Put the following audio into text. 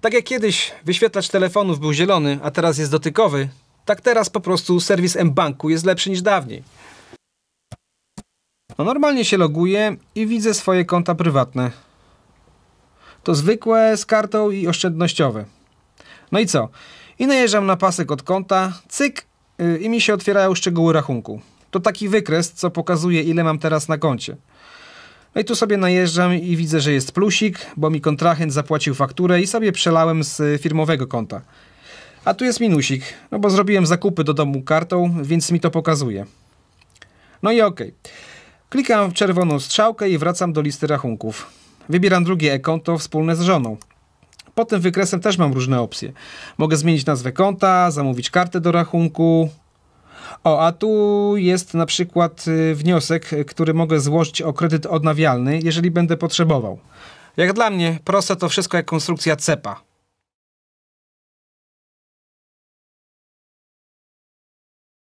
Tak jak kiedyś wyświetlacz telefonów był zielony, a teraz jest dotykowy, tak teraz po prostu serwis mBanku jest lepszy niż dawniej. No normalnie się loguję i widzę swoje konta prywatne. To zwykłe z kartą i oszczędnościowe. No i co? I najeżdżam na pasek od konta, cyk yy, i mi się otwierają szczegóły rachunku. To taki wykres, co pokazuje ile mam teraz na koncie. No i tu sobie najeżdżam i widzę, że jest plusik, bo mi kontrahent zapłacił fakturę i sobie przelałem z y, firmowego konta. A tu jest minusik, no bo zrobiłem zakupy do domu kartą, więc mi to pokazuje. No i okej. Klikam w czerwoną strzałkę i wracam do listy rachunków. Wybieram drugie e-konto wspólne z żoną. Pod tym wykresem też mam różne opcje. Mogę zmienić nazwę konta, zamówić kartę do rachunku. O, a tu jest na przykład y, wniosek, który mogę złożyć o kredyt odnawialny, jeżeli będę potrzebował. Jak dla mnie, proste to wszystko jak konstrukcja cepa.